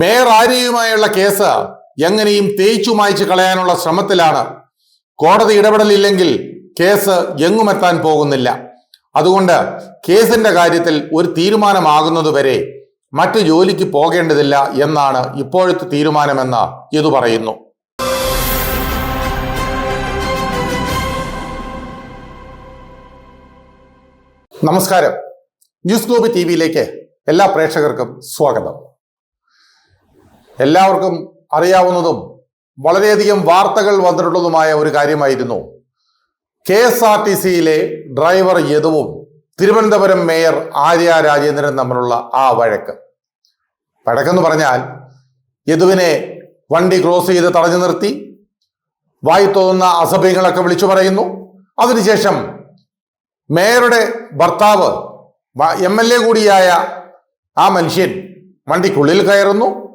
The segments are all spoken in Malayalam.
മേയർ ആര്യയുമായുള്ള കേസ് എങ്ങനെയും തേച്ചു മായ്ച്ചു കളയാനുള്ള ശ്രമത്തിലാണ്. കോടതി ഇടപെടലില്ലെങ്കിൽ കേസ് എങ്ങുമെത്താൻ പോകുന്നില്ല. അതുകൊണ്ട് കേസിന്റെ കാര്യത്തിൽ ഒരു തീരുമാനമാകുന്നതുവരെ മറ്റു ജോലിക്ക് പോകേണ്ടതില്ല എന്നാണ് ഇപ്പോഴത്തെ തീരുമാനമെന്ന് ഇത് പറയുന്നു. നമസ്കാരം. ന്യൂസ് ഗ്ലോബ് ടി വിയിലേക്ക് എല്ലാ പ്രേക്ഷകർക്കും സ്വാഗതം. എല്ലാവർക്കും അറിയാവുന്നതും വളരെയധികം വാർത്തകൾ വന്നിട്ടുള്ളതുമായ ഒരു കാര്യമായിരുന്നു. കെ എസ് ആർ ടി സിയിലെ ഡ്രൈവർ യദുവും തിരുവനന്തപുരം മേയർ ആര്യ രാജേന്ദ്രൻ തമ്മിലുള്ള ആ വഴക്ക്. വഴക്കെന്ന് പറഞ്ഞാൽ യദുവിനെ വണ്ടി ക്രോസ് ചെയ്ത് തടഞ്ഞു നിർത്തി വായി തോന്നുന്ന അസഭ്യങ്ങളൊക്കെ വിളിച്ചു പറയുന്നു. അതിനുശേഷം മേയറുടെ ഭർത്താവ് എം എൽ എ കൂടിയായ ആ മനുഷ്യൻ വണ്ടിക്കുള്ളിൽ കയറുന്നു.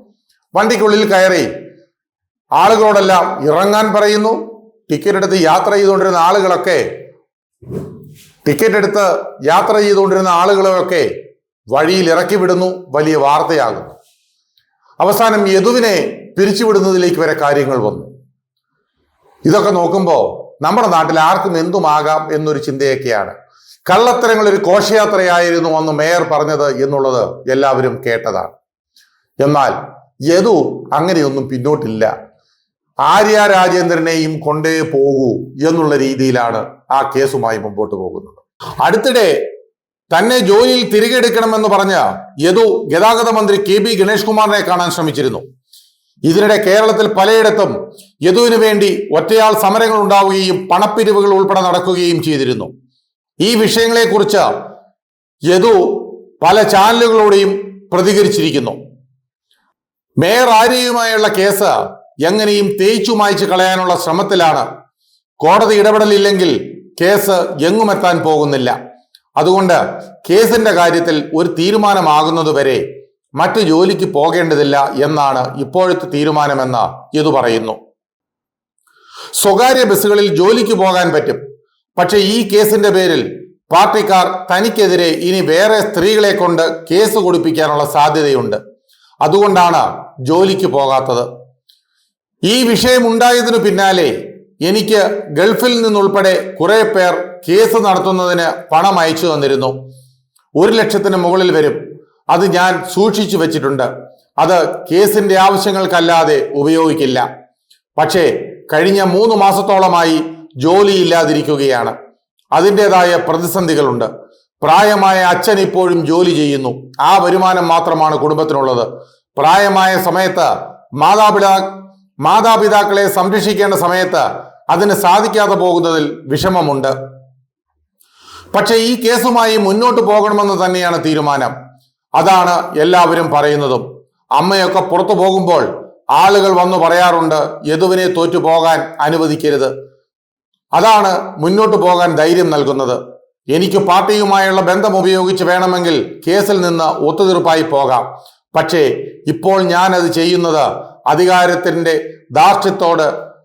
വണ്ടിക്കുള്ളിൽ കയറി ആളുകളോടെല്ലാം ഇറങ്ങാൻ പറയുന്നു. ടിക്കറ്റ് എടുത്ത് യാത്ര ചെയ്തുകൊണ്ടിരുന്ന ആളുകളൊക്കെ ടിക്കറ്റ് എടുത്ത് യാത്ര ചെയ്തുകൊണ്ടിരുന്ന ആളുകളെയൊക്കെ വഴിയിൽ ഇറക്കി വിടുന്നു. വലിയ വാർത്തയാകുന്നു. അവസാനം യദുവിനെ പിരിച്ചുവിടുന്നതിലേക്ക് വരെ കാര്യങ്ങൾ വന്നു. ഇതൊക്കെ നോക്കുമ്പോൾ നമ്മുടെ നാട്ടിൽ ആർക്കും എന്തുമാകാം എന്നൊരു ചിന്തയൊക്കെയാണ്. കള്ളത്തരങ്ങൾ ഒരു ഘോഷയാത്രയായിരുന്നു അന്ന് മേയർ പറഞ്ഞത് എന്നുള്ളത് എല്ലാവരും കേട്ടതാണ്. എന്നാൽ യദു അങ്ങനെയൊന്നും പിന്നോട്ടില്ല. ആര്യ രാജേന്ദ്രനെയും കൊണ്ടേ പോകൂ എന്നുള്ള രീതിയിലാണ് ആ കേസുമായി മുമ്പോട്ട് പോകുന്നത്. അടുത്തിടെ തന്നെ ജോലിയിൽ തിരികെ എടുക്കണമെന്ന് പറഞ്ഞ യദു ഗതാഗത മന്ത്രി കെ ബി ഗണേഷ് കുമാറിനെ കാണാൻ ശ്രമിച്ചിരുന്നു. ഇതിനിടെ കേരളത്തിൽ പലയിടത്തും യദുവിന് വേണ്ടി ഒറ്റയാൾ സമരങ്ങൾ ഉണ്ടാവുകയും പണപ്പിരിവുകൾ ഉൾപ്പെടെ നടക്കുകയും ചെയ്തിരുന്നു. ഈ വിഷയങ്ങളെക്കുറിച്ച് യദു പല ചാനലുകളോടെയും പ്രതികരിച്ചിരിക്കുന്നു. മേയർ ആര്യയുമായുള്ള കേസ് എങ്ങനെയും തേച്ചു മായ്ച്ചു കളയാനുള്ള ശ്രമത്തിലാണ്. കോടതി ഇടപെടലില്ലെങ്കിൽ കേസ് എങ്ങുമെത്താൻ പോകുന്നില്ല. അതുകൊണ്ട് കേസിന്റെ കാര്യത്തിൽ ഒരു തീരുമാനമാകുന്നതുവരെ മറ്റു ജോലിക്ക് പോകേണ്ടതില്ല എന്നാണ് ഇപ്പോഴത്തെ തീരുമാനമെന്ന് ഇത് പറയുന്നു. സ്വകാര്യ ബസ്സുകളിൽ ജോലിക്ക് പോകാൻ പറ്റും. പക്ഷെ ഈ കേസിന്റെ പേരിൽ പാർട്ടിക്കാർ തനിക്കെതിരെ ഇനി വേറെ സ്ത്രീകളെ കൊണ്ട് കേസ് കൊടുപ്പിക്കാനുള്ള സാധ്യതയുണ്ട്. അതുകൊണ്ടാണ് ജോലിക്ക് പോകാത്തത്. ഈ വിഷയം ഉണ്ടായതിനു പിന്നാലെ എനിക്ക് ഗൾഫിൽ നിന്നുൾപ്പെടെ കുറെ പേർ കേസ് നടത്തുന്നതിന് പണം അയച്ചു തന്നിരുന്നു. ഒരു ലക്ഷത്തിന് മുകളിൽ വരും. അത് ഞാൻ സൂക്ഷിച്ചു വെച്ചിട്ടുണ്ട്. അത് കേസിന്റെ ആവശ്യങ്ങൾക്കല്ലാതെ ഉപയോഗിക്കില്ല. പക്ഷേ കഴിഞ്ഞ മൂന്ന് മാസത്തോളമായി ജോലിയില്ലാതിരിക്കുകയാണ്. അതിന്റെതായ പ്രതിസന്ധികളുണ്ട്. പ്രായമായ അച്ഛൻ ഇപ്പോഴും ജോലി ചെയ്യുന്നു. ആ വരുമാനം മാത്രമാണ് കുടുംബത്തിനുള്ളത്. പ്രായമായ സമയത്ത് മാതാപിതാ മാതാപിതാക്കളെ സംരക്ഷിക്കേണ്ട സമയത്ത് അതിന് സാധിക്കാതെ പോകുന്നതിൽ വിഷമമുണ്ട്. പക്ഷേ ഈ കേസുമായി മുന്നോട്ട് പോകണമെന്ന് തന്നെയാണ് തീരുമാനം. അതാണ് എല്ലാവരും പറയുന്നതും. അമ്മയൊക്കെ പുറത്തു പോകുമ്പോൾ ആളുകൾ വന്നു പറയാറുണ്ട് യദുവിനെ തോറ്റു പോകാൻ അനുവദിക്കരുത്. അതാണ് മുന്നോട്ട് പോകാൻ ധൈര്യം നൽകുന്നത്. എനിക്ക് പാർട്ടിയുമായുള്ള ബന്ധം ഉപയോഗിച്ച് വേണമെങ്കിൽ കേസിൽ നിന്ന് ഒത്തുതീർപ്പായി പോകാം. പക്ഷേ ഇപ്പോൾ ഞാൻ അത് ചെയ്യുന്നത് അധികാരത്തിന്റെ ദാർഷ്ട്യത്തോട്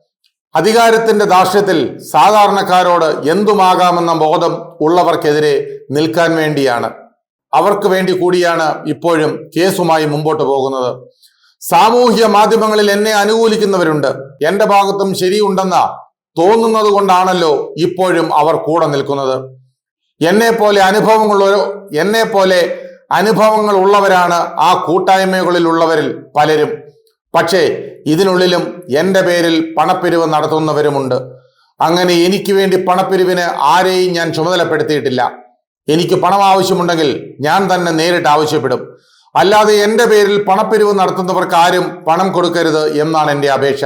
അധികാരത്തിന്റെ ദാർഷ്ട്യത്തിൽ സാധാരണക്കാരോട് എന്തുമാകാമെന്ന ബോധം ഉള്ളവർക്കെതിരെ നിൽക്കാൻ വേണ്ടിയാണ്. അവർക്ക് വേണ്ടി കൂടിയാണ് ഇപ്പോഴും കേസുമായി മുമ്പോട്ട് പോകുന്നത്. സാമൂഹ്യ മാധ്യമങ്ങളിൽ എന്നെ അനുകൂലിക്കുന്നവരുണ്ട്. എന്റെ ഭാഗത്തും ശരിയുണ്ടെന്ന തോന്നുന്നത് കൊണ്ടാണല്ലോ ഇപ്പോഴും അവർ കൂടെ നിൽക്കുന്നത്. എന്നെ പോലെ അനുഭവങ്ങളുള്ള എന്നെ പോലെ അനുഭവങ്ങൾ ഉള്ളവരാണ് ആ കൂട്ടായ്മകളിലുള്ളവരിൽ പലരും. പക്ഷേ ഇതിനുള്ളിലും എന്റെ പേരിൽ പണപ്പിരിവ് നടത്തുന്നവരുമുണ്ട്. അങ്ങനെ എനിക്ക് വേണ്ടി പണപ്പിരിവിന് ആരെയും ഞാൻ ചുമതലപ്പെടുത്തിയിട്ടില്ല. എനിക്ക് പണം ആവശ്യമുണ്ടെങ്കിൽ ഞാൻ തന്നെ നേരിട്ട് ആവശ്യപ്പെടും. അല്ലാതെ എന്റെ പേരിൽ പണപ്പിരിവ് നടത്തുന്നവർക്ക് ആരും പണം കൊടുക്കരുത് എന്നാണ് എന്റെ അപേക്ഷ.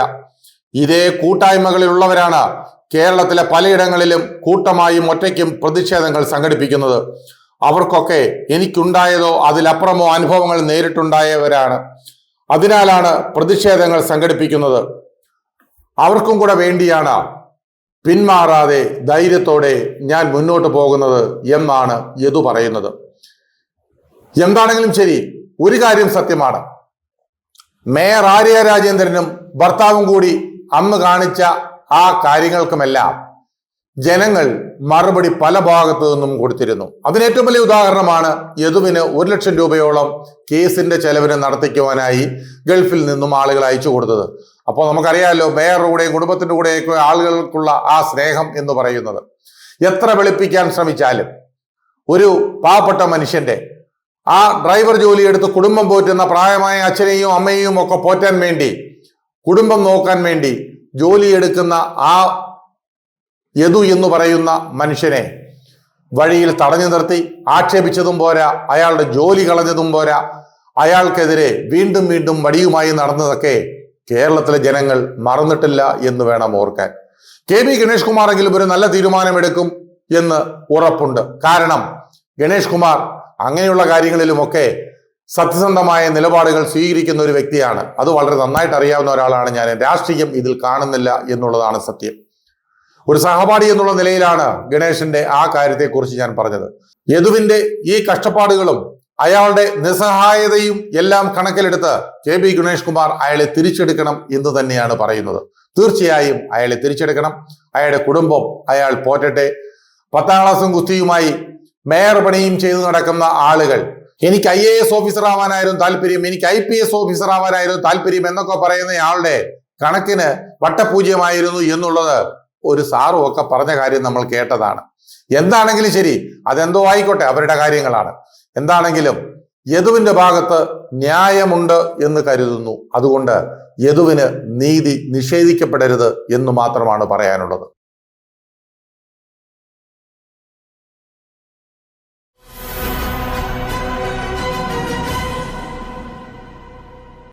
ഇതേ കൂട്ടായ്മകളിലുള്ളവരാണ് കേരളത്തിലെ പലയിടങ്ങളിലും കൂട്ടമായും ഒറ്റയ്ക്കും പ്രതിഷേധങ്ങൾ സംഘടിപ്പിക്കുന്നത്. അവർക്കൊക്കെ എനിക്കുണ്ടായതോ അതിലപ്പുറമോ അനുഭവങ്ങൾ നേരിട്ടുണ്ടായവരാണ്. അതിനാലാണ് പ്രതിഷേധങ്ങൾ സംഘടിപ്പിക്കുന്നത്. അവർക്കും കൂടെ വേണ്ടിയാണ് പിന്മാറാതെ ധൈര്യത്തോടെ ഞാൻ മുന്നോട്ട് പോകുന്നത് എന്നാണ് യദു പറയുന്നത്. എന്താണെങ്കിലും ശരി ഒരു കാര്യം സത്യമാണ്. മേയർ ആര്യ രാജേന്ദ്രനും ഭർത്താവും കൂടി അന്ന് കാണിച്ച ആ കാര്യങ്ങൾക്കുമെല്ലാം ജനങ്ങൾ മറുപടി പല ഭാഗത്തു നിന്നും കൊടുത്തിരുന്നു. അതിന് ഏറ്റവും വലിയ ഉദാഹരണമാണ് യദുവിന് ഒരു ലക്ഷം രൂപയോളം കേസിന്റെ ചെലവിന് നടത്തിക്കുവാനായി ഗൾഫിൽ നിന്നും ആളുകൾ അയച്ചു കൊടുത്തത്. അപ്പോൾ നമുക്കറിയാമല്ലോ മേയറുടെയും കുടുംബത്തിന്റെ കൂടെയൊക്കെ ആളുകൾക്കുള്ള ആ സ്നേഹം എന്ന് പറയുന്നത്. എത്ര വെളുപ്പിക്കാൻ ശ്രമിച്ചാലും ഒരു പാവപ്പെട്ട മനുഷ്യന്റെ ആ ഡ്രൈവർ ജോലി എടുത്ത് കുടുംബം പോറ്റുന്ന പ്രായമായ അച്ഛനെയും അമ്മയെയും ഒക്കെ പോറ്റാൻ വേണ്ടി കുടുംബം നോക്കാൻ വേണ്ടി ജോലി എടുക്കുന്ന ആ യദു എന്ന് പറയുന്ന മനുഷ്യനെ വഴിയിൽ തടഞ്ഞു നിർത്തി ആക്ഷേപിച്ചതും പോരാ അയാളുടെ ജോലി കളഞ്ഞതും പോരാ അയാൾക്കെതിരെ വീണ്ടും വീണ്ടും വടിയുമായി നടന്നതൊക്കെ കേരളത്തിലെ ജനങ്ങൾ മറന്നിട്ടില്ല എന്ന് വേണം ഓർക്കാൻ. കെ ബി ഗണേഷ് കുമാറെങ്കിലും ഒരു നല്ല തീരുമാനമെടുക്കും എന്ന് ഉറപ്പുണ്ട്. കാരണം ഗണേഷ് കുമാർ അങ്ങനെയുള്ള കാര്യങ്ങളിലുമൊക്കെ സത്യസന്ധമായ നിലപാടുകൾ സ്വീകരിക്കുന്ന ഒരു വ്യക്തിയാണ്. അത് വളരെ നന്നായിട്ട് അറിയാവുന്ന ഒരാളാണ് ഞാൻ. രാഷ്ട്രീയം ഇതിൽ കാണുന്നില്ല എന്നുള്ളതാണ് സത്യം. ഒരു സഹപാഠി എന്നുള്ള നിലയിലാണ് ഗണേശന്റെ ആ കാര്യത്തെക്കുറിച്ച് ഞാൻ പറഞ്ഞത്. യദുവിന്റെ ഈ കഷ്ടപ്പാടുകളും അയാളുടെ നിസ്സഹായതയും എല്ലാം കണക്കിലെടുത്ത് കെ ബി ഗണേഷ് കുമാർ അയാളെ തിരിച്ചെടുക്കണം എന്ന് തന്നെയാണ് പറയുന്നത്. തീർച്ചയായും അയാളെ തിരിച്ചെടുക്കണം. അയാളുടെ കുടുംബം അയാൾ പോറ്റട്ടെ. പത്താം ക്ലാസ്സും കുസ്തിയുമായി മേയർ പണിയും ചെയ്തു നടക്കുന്ന ആളുകൾ എനിക്ക് ഐ എ എസ് ഓഫീസർ ആവാനായിരുന്നു താല്പര്യം എനിക്ക് ഐ പി എസ് ഓഫീസർ ആവാനായിരുന്നു താല്പര്യം എന്നൊക്കെ പറയുന്ന ആളുടെ കണക്കിന് വട്ടപൂജ്യമായിരുന്നു എന്നുള്ളത് ഒരു സാറും ഒക്കെ പറഞ്ഞ കാര്യം നമ്മൾ കേട്ടതാണ്. എന്താണെങ്കിലും ശരി അതെന്തോ ആയിക്കോട്ടെ അവരുടെ കാര്യങ്ങളാണ്. എന്താണെങ്കിലും യദുവിന്റെ ഭാഗത്ത് ന്യായമുണ്ട് എന്ന് കരുതുന്നു. അതുകൊണ്ട് യദുവിന് നീതി നിഷേധിക്കപ്പെടരുത് എന്ന് മാത്രമാണ് പറയാനുള്ളത്.